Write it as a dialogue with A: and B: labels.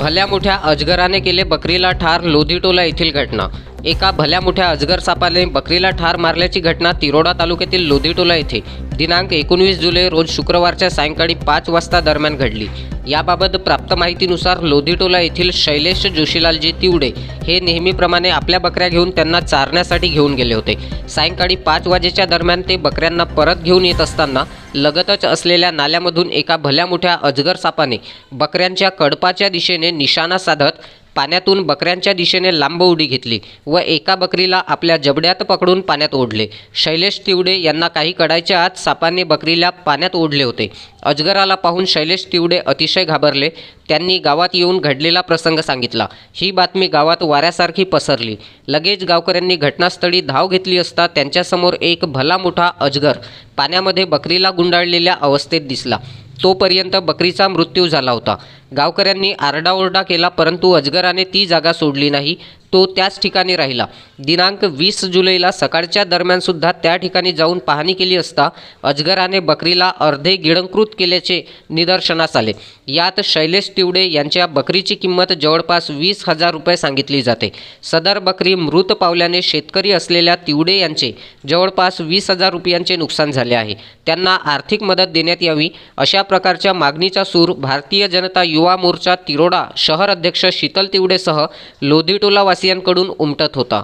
A: भल्या मोठ्या अजगराने केले बकरीला ठार लोधीटोला येथील घटना. एका भल्या मोठ्या अजगर सापाने बकरीला ठार मारल्याची घटना तिरोडा तालुक्यातील लोधीटोला येथे. दिनांक एकोणवीस जुलै रोज शुक्रवारच्या सायंकाळी पाच वाजता दरम्यान घडली. याबाबत प्राप्त माहितीनुसार लोधीटोला येथील शैलेश जोशीलालजी तिवडे हे नेहमीप्रमाणे आपल्या बकऱ्या घेऊन त्यांना चारण्यासाठी घेऊन गेले होते. सायंकाळी पाच वाजेच्या दरम्यान ते बकऱ्यांना परत घेऊन येत असताना लगतच असलेल्या नाल्यामधून एका भल्या मोठ्या अजगर सापाने बकऱ्यांच्या कडपाच्या दिशेने निशाणा साधत पाण्यातून बकऱ्यांच्या दिशेने लांब उडी घेतली व एका बकरीला आपल्या जबड्यात पकडून पाण्यात ओढले. शैलेश तिवडे यांना काही कडायच्या आत सापाने बकरीला पाण्यात ओढले होते. अजगराला पाहून शैलेश तिवडे अतिशय घाबरले. त्यांनी गावात येऊन घडलेला प्रसंग सांगितला. ही बातमी गावात वाऱ्यासारखी पसरली. लगेच गावकऱ्यांनी घटनास्थळी धाव घेतली असता त्यांच्यासमोर एक भला मोठा अजगर पाण्यामध्ये बकरीला गुंडाळलेल्या अवस्थेत दिसला. तोपर्यंत बकरीचा मृत्यू झाला होता. गावकऱ्यांनी आरडाओरडा केला परंतु अजगराने ती जागा सोडली नाही. तो त्याच ठिकाणी राहिला. दिनांक वीस जुलैला सकाळच्या दरम्यानसुद्धा त्या ठिकाणी जाऊन पाहणी केली असता अजगराने बकरीला अर्धे गिळंकृत केल्याचे निदर्शनास आले. यात शैलेश तिवडे यांच्या बकरीची किंमत जवळपास वीस हजार रुपये सांगितली जाते. सदर बकरी मृत पावल्याने शेतकरी असलेल्या तिवडे यांचे जवळपास वीस हजार रुपयांचे नुकसान झाले आहे. त्यांना आर्थिक मदत देण्यात यावी अशा प्रकारच्या मागणीचा सूर भारतीय जनता युवा मोर्चा तिरोडा शहर अध्यक्ष शीतल तिवडेसह लोधीटोला वासियांकडून उमटत होता.